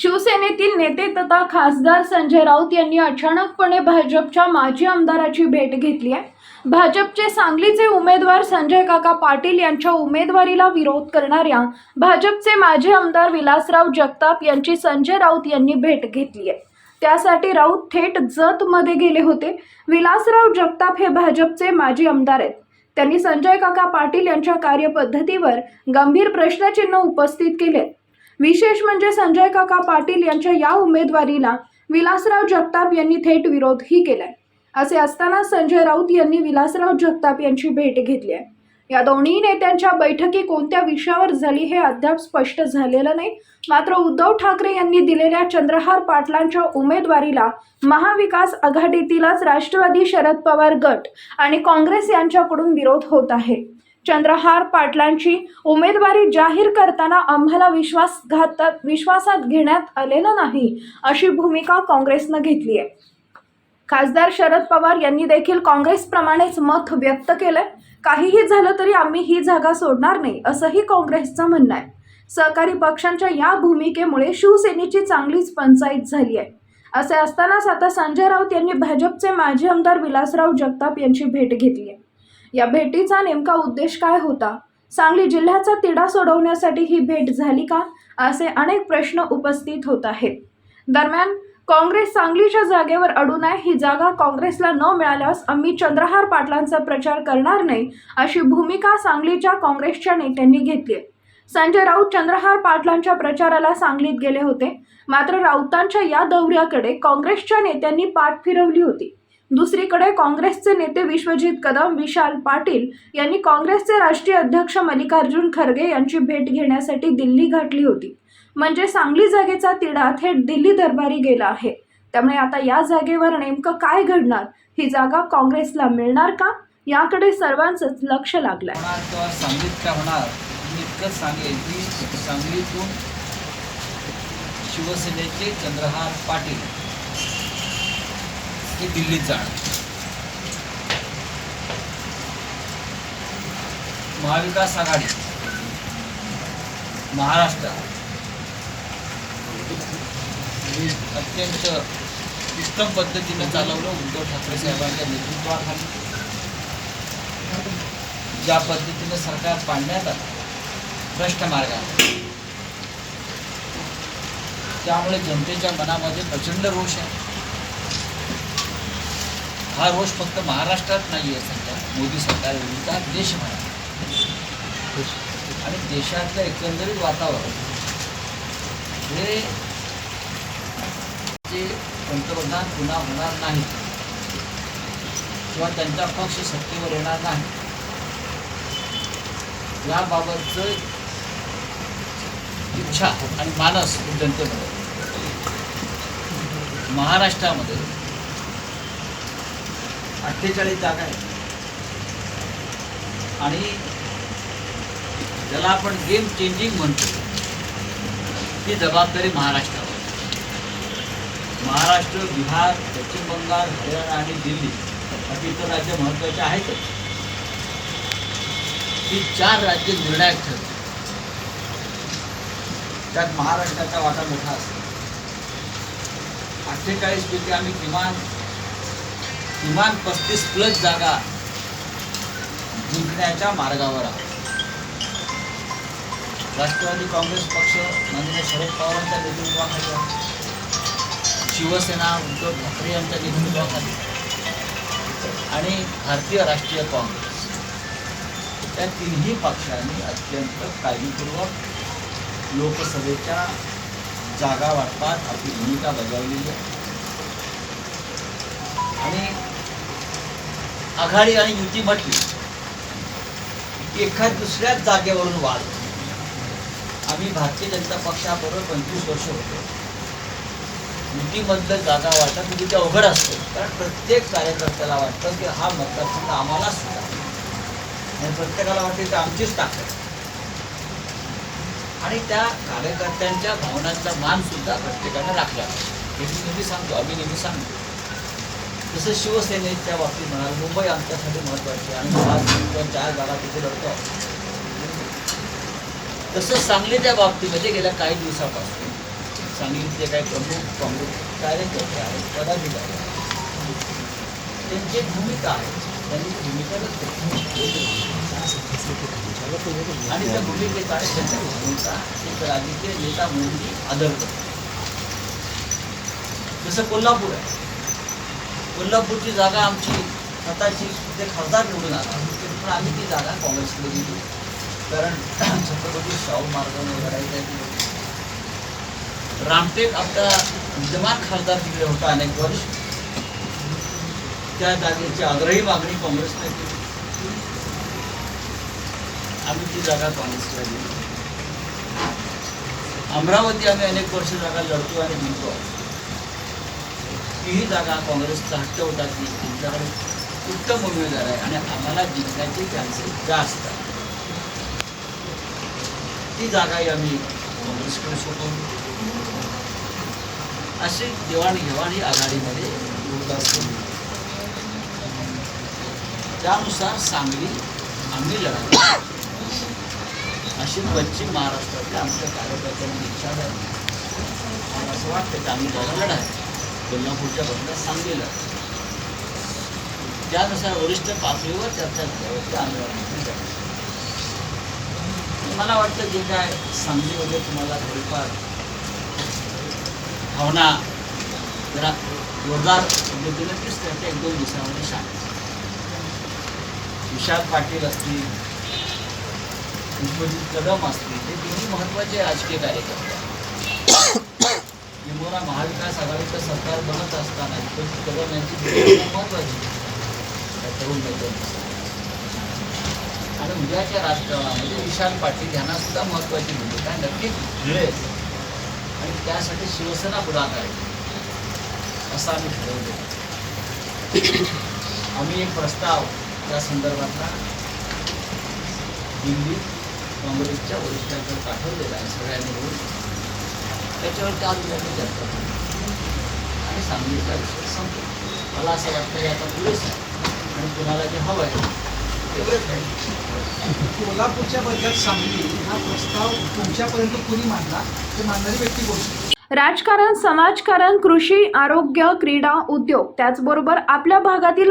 शिवसेनेतील नेते तथा खासदार संजय राऊत यांनी अचानकपणे भाजपच्या माजी आमदाराची भेट घेतली आहे. भाजपचे सांगलीचे उमेदवार संजय काका पाटील यांच्या उमेदवारीला विरोध करणाऱ्या भाजपचे माजी आमदार विलासराव जगताप यांची संजय राऊत यांनी भेट घेतली आहे. त्यासाठी राऊत थेट जतमध्ये गेले होते. विलासराव जगताप हे भाजपचे माजी आमदार आहेत. त्यांनी संजय काका पाटील यांच्या कार्यपद्धतीवर गंभीर प्रश्नचिन्ह उपस्थित केले. विशेष म्हणजे संजय काका पाटील यांच्या या उमेदवारीला विलासराव जगताप यांनी थेट विरोधही केलाय. असे असताना संजय राऊत यांनी विलासराव जगताप यांची भेट घेतली आहे. या दोन्ही नेत्यांच्या बैठकी कोणत्या विषयावर झाली हे अद्याप स्पष्ट झालेलं नाही. मात्र उद्धव ठाकरे यांनी दिलेल्या चंद्रहार पाटलांच्या उमेदवारीला महाविकास आघाडीतीलच राष्ट्रवादी शरद पवार गट आणि काँग्रेस यांच्याकडून विरोध होत आहे. चंद्रहार पाटलांची उमेदवारी जाहीर करताना आम्हाला विश्वासघातात विश्वासात घेण्यात आलेलं नाही अशी भूमिका काँग्रेसनं घेतली आहे. खासदार शरद पवार यांनी देखील काँग्रेसप्रमाणेच मत व्यक्त केलंय. काहीही झालं तरी आम्ही ही जागा सोडणार नाही असंही काँग्रेसचं म्हणणं आहे. सहकारी पक्षांच्या या भूमिकेमुळे शिवसेनेची चांगलीच पंचायत झाली आहे. असे असतानाच आता संजय राऊत यांनी भाजपचे माजी आमदार विलासराव जगताप यांची भेट घेतली आहे. या भेटीचा नेमका उद्देश काय होता? सांगली जिल्ह्याचा तिढा सोडवण्यासाठी ही भेट झाली का? असे अनेक प्रश्न उपस्थित होत आहेत. दरम्यान काँग्रेस सांगलीच्या जागेवर अडून आहे ही जागा काँग्रेसला न मिळाल्यास आम्ही चंद्रहार पाटलांचा प्रचार करणार नाही अशी भूमिका सांगलीच्या काँग्रेसच्या नेत्यांनी घेतली आहे. संजय राऊत चंद्रहार पाटलांच्या प्रचाराला सांगलीत गेले होते. मात्र राऊतांच्या या दौऱ्याकडे काँग्रेसच्या नेत्यांनी पाठ फिरवली होती. दुसरीकडे काँग्रेसचे नेते विश्वजित कदम विशाल पाटील यांनी काँग्रेसचे राष्ट्रीय अध्यक्ष मल्लिकार्जुन खरगे यांची भेट घेण्यासाठी दिल्ली गाठली होती. म्हणजे सांगली जागेचा तिढा थेट दिल्ली दरबारी गेला आहे. त्यामुळे आता या जागेवर नेमकं काय घडणार? ही जागा काँग्रेसला मिळणार का? याकडे सर्वांचंच लक्ष लागलंय. आहे सांगलीत काय होणार. मी इतकंच सांगेन की सांगलीतून शिवसेनेचे चंद्रहार पाटील हे दिल्लीत जाणार महाविकास आघाडी. महाराष्ट्र. अत्यंत उत्तम पद्धतीनं चालवलं उद्धव ठाकरे साहेबांच्या नेतृत्वाखाली. ज्या पद्धतीनं सरकार पाडण्यात आलं भ्रष्ट मार्गाने. त्यामुळे जनतेच्या मनामध्ये प्रचंड रोष आहे. हा रोष फक्त महाराष्ट्रात नाही आहे सध्या. मोदी सरकार विरुद्ध देशभरात आणि देशातलं एकंदरीत वातावरण हे जे पंतप्रधान पुन्हा होणार नाही किंवा त्यांचा पक्ष सत्तेवर येणार नाही याबाबतचं इच्छा आणि मानस जनतेमध्ये. महाराष्ट्रामध्ये अठ्ठेचाळीस जागा आहेत. आणि ज्याला आपण गेम चेंजिंग म्हणतो ती जबाबदारी महाराष्ट्रावर महाराष्ट्र बिहार पश्चिम बंगाल हरियाणा आणि दिल्ली बाकी इतर राज्य महत्त्वाचे आहेतच ही चार राज्य निर्णायक ठरते त्यात महाराष्ट्राचा वाटा मोठा असतो अठ्ठेचाळीस पैकी आम्ही किमान किमान पस्तीस प्लस जागा जिंकण्याच्या मार्गावर आहोत. राष्ट्रवादी काँग्रेस पक्ष माननीय शरद पवारांच्या नेतृत्वाखाली शिवसेना उद्धव ठाकरे यांच्या नेतृत्वाखाली आणि भारतीय राष्ट्रीय काँग्रेस. त्या तिन्ही पक्षांनी अत्यंत काळजीपूर्वक लोकसभेच्या जागा वाटपात आपली भूमिका बजावलेली आहे. आणि आघाडी आणि युती म्हटली की एखाद दुसऱ्याच जागेवरून वाद. आम्ही भारतीय जनता पक्षाबरोबर पंचवीस वर्ष होतो. युतीमधलं जागा वाटप म्हणजे ते अवघड असतं. कारण प्रत्येक कार्यकर्त्याला वाटतं की हा मतदारसंघ आम्हालाच सुद्धा. आणि प्रत्येकाला वाटते की आमचीच ताकद. आणि त्या कार्यकर्त्यांच्या भावनांचा मान सुद्धा प्रत्येकाने राखला हे मी नेहमी सांगतो आम्ही नेहमी सांगतो. जसं शिवसेनेच्या बाबतीत म्हणाल मुंबई आमच्यासाठी महत्त्वाची आम्ही आणि पाच किंवा चार जागा तिथे लढतो तसं सांगलीच्या बाबतीमध्ये गेल्या काही दिवसापासून सांगलीचे काही प्रमुख काँग्रेस कार्यकर्ते आहेत पदाधिकारी त्यांची भूमिका आहे. त्यांनी भूमिका आणि त्या भूमिकेचा आहे त्यांच्या भूमिका एक राजकीय नेता म्हणून ती आदर करतो. जसं कोल्हापूर आहे. कोल्हापूरची जागा आमची स्वतःची ते खासदार निवडून आला. पण आम्ही ती जागा काँग्रेसकडे दिली. कारण छत्रपती शाहू मार्गाने लढायचं आहे रामटेक आपला विद्यमान खासदार तिकडे होता अनेक वर्ष. त्या जागेची आग्रही मागणी काँग्रेसने केली. आम्ही ती जागा काँग्रेसला दिली. अमरावती आम्ही अनेक वर्ष जागा लढतो आणि जिंकतो. तीही जागा काँग्रेसचा हट्ट होता की त्यांच्याकडे उत्तम उमेदवार आहे आणि आम्हाला जिंकण्याचे चान्सेस जास्त ती जागाही आम्ही काँग्रेसकडे सोपवली अशी देवाणघेवाण ही आघाडीमध्ये होत त्यानुसार सांगली आम्ही लढावी अशी पश्चिम महाराष्ट्रातल्या आमच्या कार्यकर्त्यांनी इच्छा आहे. मला असं वाटतं की आम्ही त्याला लढावी कोल्हापूरच्या बदल्यात सांगलीला त्यानुसार वरिष्ठ पातळीवर चर्चा झाल्यावरती मला वाटतं जे काय सांगलीमध्ये तुम्हाला थोडीफार भावना जरा जोरदार पद्धतीने दिसते. ते एक दोन दिवसामध्ये शांत. विशाल पाटील असतील कदम असतील हे तिन्ही महत्त्वाचे राजकीय कार्यकर्ते किंबहुना महाविकास आघाडीचं सरकार बनत असताना विश्वजित कदम यांची महत्वाची महत्त्वाची तरुण नेत्यांची. आणि उद्याच्या राजकारणामध्ये विशाल पाटील यांना सुद्धा महत्वाची भूमिका नक्कीच मिळेल. आणि त्यासाठी शिवसेना पुढाकार आहे. असं आम्ही ठरवलं आम्ही एक प्रस्ताव त्या संदर्भातला दिल्ली काँग्रेसच्या वरिष्ठांकडे पाठवलेला आहे सगळ्यांनी त्याच्यावरती चर्चा करू आणि सांगलीचा विषय संपतो मला असं वाटतं की आता पुरेच आहे. आणि कुणाला जे हवं आहे तेवढंच आहे कोल्हापूरच्या बदल्यात सांगली हा प्रस्ताव तुमच्यापर्यंत कुणी मांडला? ते मांडणारी व्यक्ती कोण? राजकारण समाजकारण कृषी आरोग्य क्रीडा उद्योग त्याचबरोबर आपल्या भागातील